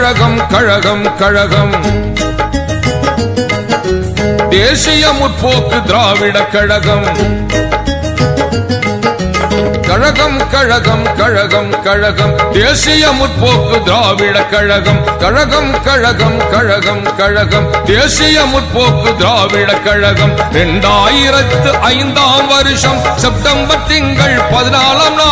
கழகம் கழகம் கழகம். தேசிய முற்போக்கு திராவிட கழகம். கழகம் கழகம் கழகம் கழகம். தேசிய முற்போக்கு திராவிட கழகம். கழகம் கழகம் கழகம் கழகம். தேசிய முற்போக்கு திராவிட கழகம். இரண்டாயிரத்து ஐந்தாம் வருஷம் செப்டம்பர் திங்கள் பதினாலாம் நாள்.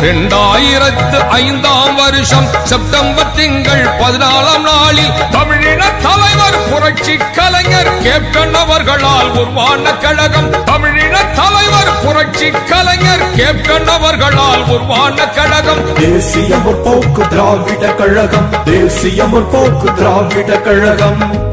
இரண்டாயிரத்து ஐந்தாம் வருஷம் செப்டம்பர் திங்கள் பதினாலாம் நாளில் தமிழின தலைவர் புரட்சி கலைஞர் கேப்டன் அவர்களால் உருவான கழகம் தமிழின தலைவர் புரட்சி கலைஞர் கேப்டன் அவர்களால் உருவான கழகம் தேசிய முற்போக்கு திராவிட கழகம் தேசிய முற்போக்கு திராவிட கழகம்.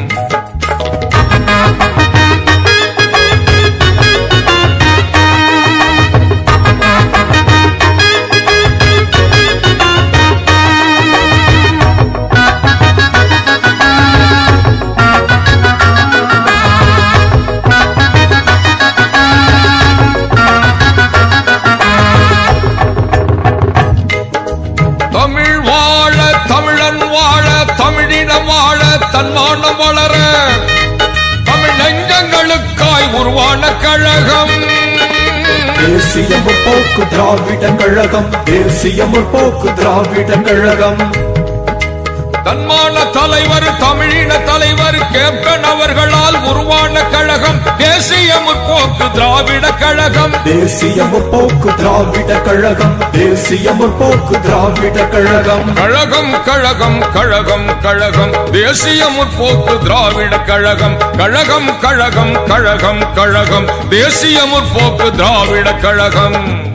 தேசிய போக்கு திராவிட கழகம் தேசிய போக்கு திராவிட கழகம். தன்மான தலைவர் தமிழின தலைவர் கேப்டன் அவர்களால் உருவான கழகம் தேசிய முற்போக்கு திராவிட கழகம். தேசிய முற்போக்கு திராவிட கழகம் தேசிய முற்போக்கு திராவிட கழகம். கழகம் கழகம் கழகம் கழகம் தேசிய முற்போக்கு திராவிட கழகம். கழகம் கழகம் கழகம் கழகம் தேசிய முற்போக்கு திராவிட கழகம்.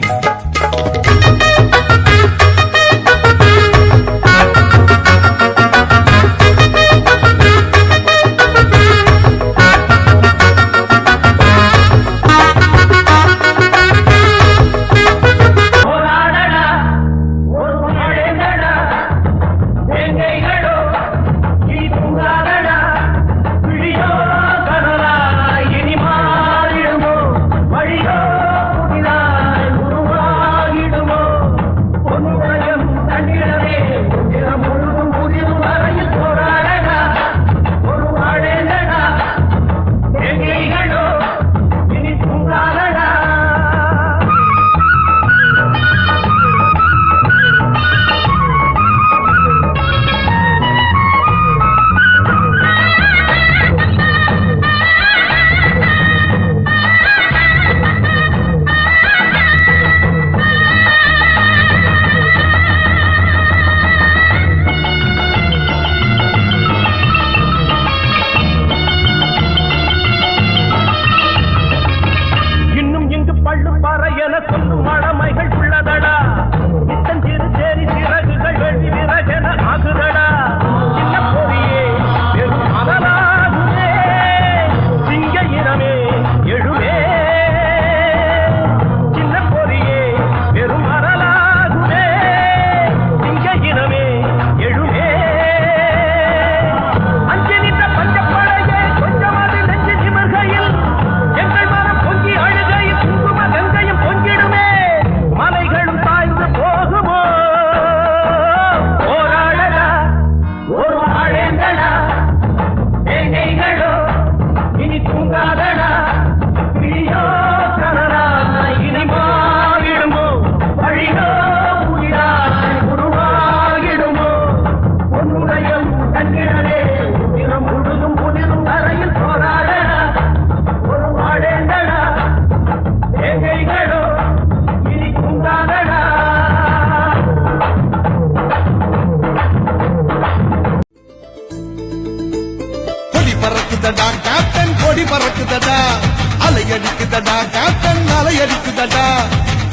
அடிக்குதடா கேப்டன் அலை அடிக்குதடா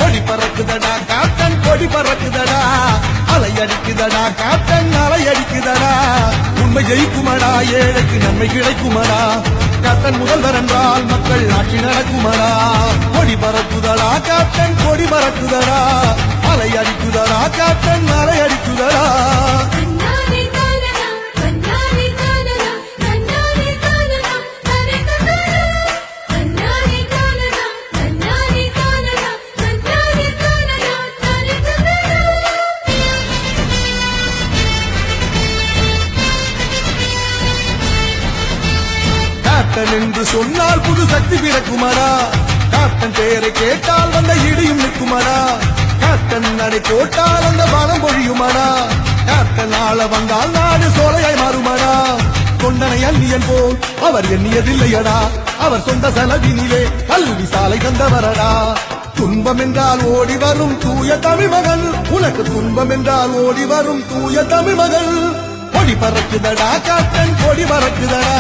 கொடி பறக்குதடா காத்தன் கொடி பறக்குதடா. அலை அடிக்குதடா கேப்டன் அலை அடிக்குதடா உண்மை ஜெயிக்குமடா ஏழைக்கு நன்மை கிடைக்குமடா. காத்தன் முதல்வர் என்றால் மக்கள் ஆட்சி நடக்குமடா. கொடி பறக்குதடா காத்தன் கொடி பறக்குதடா. அலை அடிக்குதடா கேப்டன் சொன்னால் புது சக்தி பிறக்குமாடா. காத்தன் பெயரை கேட்டால் வந்த இடியும் நிற்குமாடா. காத்தன் நடை போட்டால் அந்த பலம் பொழியுமாடா. காத்தன் ஆள வந்தால் நாடு சோலையாய் மாறுமாடா. கொண்டனை அந்நியன் போல் அவர் எண்ணியதில்லையடா. அவர் சொந்த செலவினிலே கல்வி சாலை தந்தவரடா. துன்பம் என்றால் ஓடி வரும் தூய தமிழ் மகள். உனக்கு துன்பம் என்றால் ஓடி வரும் தூய தமிழ் மகள். கொடி பறக்குதடா காட்டன் கொடி பறக்குதடா.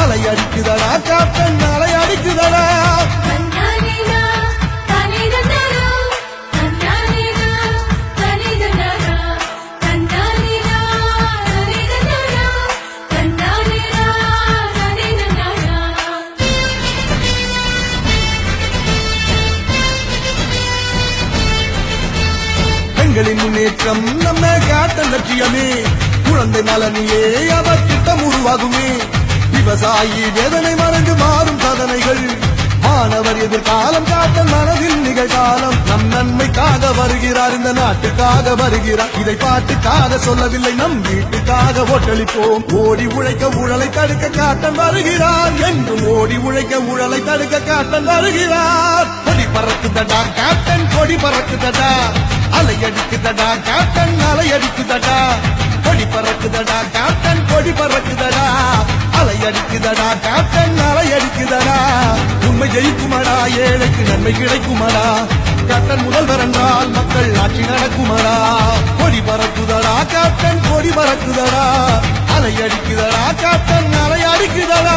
அலை அடிக்குதடா காட்டன் அலை அடிக்குதடா. பெண்களின் முன்னேற்றம் நம்ம காட்டன் லட்சியமே. குழந்தை நலனிலே அவர் திட்டம் உருவாகுமே விவசாயி வேதனை மறந்து மாறும் சாதனைகள். மாணவர் எதிர்காலம் காத்த மனதில் நிகழ்காலம். நம் நன்மைக்காக வருகிறார் இந்த நாட்டுக்காக வருகிறார். இதை பாட்டுக்காக சொல்லவில்லை நம் வீட்டுக்காக ஓட்டளிப்போம். ஓடி உழைக்க ஊழலை தடுக்க காட்டன் வருகிறார். என்றும் ஓடி உழைக்க ஊழலை தடுக்க காட்டன் வருகிறார். கொடி பறக்குதடா காட்டன் கொடி பறக்குதடா. அலை அடிக்குதடா காட்டன் அலை அடிக்குதடா. கொடி பறக்குதடா காட்டன் கொடி பறக்குதடா. அலை அடிக்குதடா காட்டன் அலை அடிக்குதடா உண்மை ஜெயிக்குமடா ஏழைக்கு நன்மை கிடைக்குமடா. காட்டன் முதல்வர் என்றால் மக்கள் ஆட்சி நடக்குமடா. கொடி பறக்குதடா காட்டன் கொடி பறக்குதடா. அலை அடிக்குதடா காட்டன் அலை அடிக்குதடா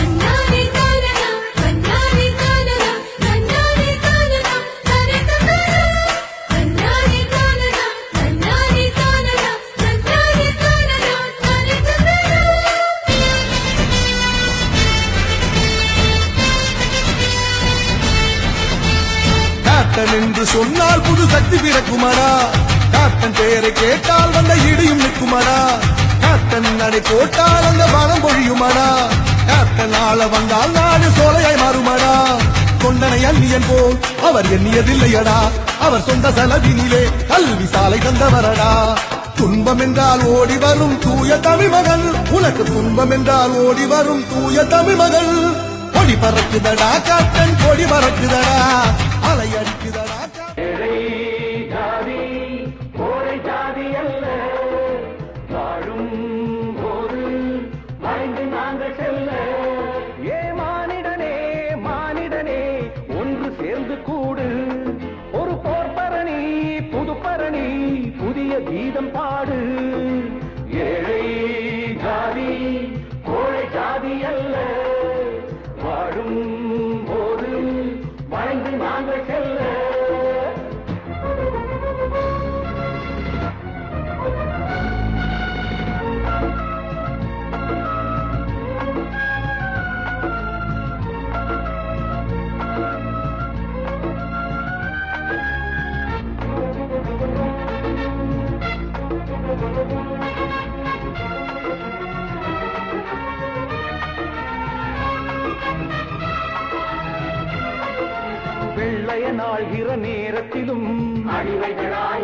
கத்தி புது காத்தன் பெயரை கேட்டால் வந்த இடியும் நிற்குமாடா? காத்தன் நடை போட்டால் அந்த பலம் பொழியுமாடா? காத்தன் ஆள வந்தால் நாடு சோலையாய் மாறுமாடா? கொண்டனை அந்நியன் போல் அவர் எண்ணியதில்லையடா. அவர் சொந்த செலவினிலே கல்வி சாலை தந்தவரடா. துன்பம் என்றால் ஓடி வரும் தூய தமிழ் மகள். உனக்கு துன்பம் என்றால் ஓடி வரும் தூய தமிழ் மகள். கொடி பறக்குதடா காட்டன் கொடி பறக்குதடா. அலையடிக்குதடா மறைந்து நாங்கள் வெள்ளைய நாள்கிற நேரத்திலும் அடிவைகளாய்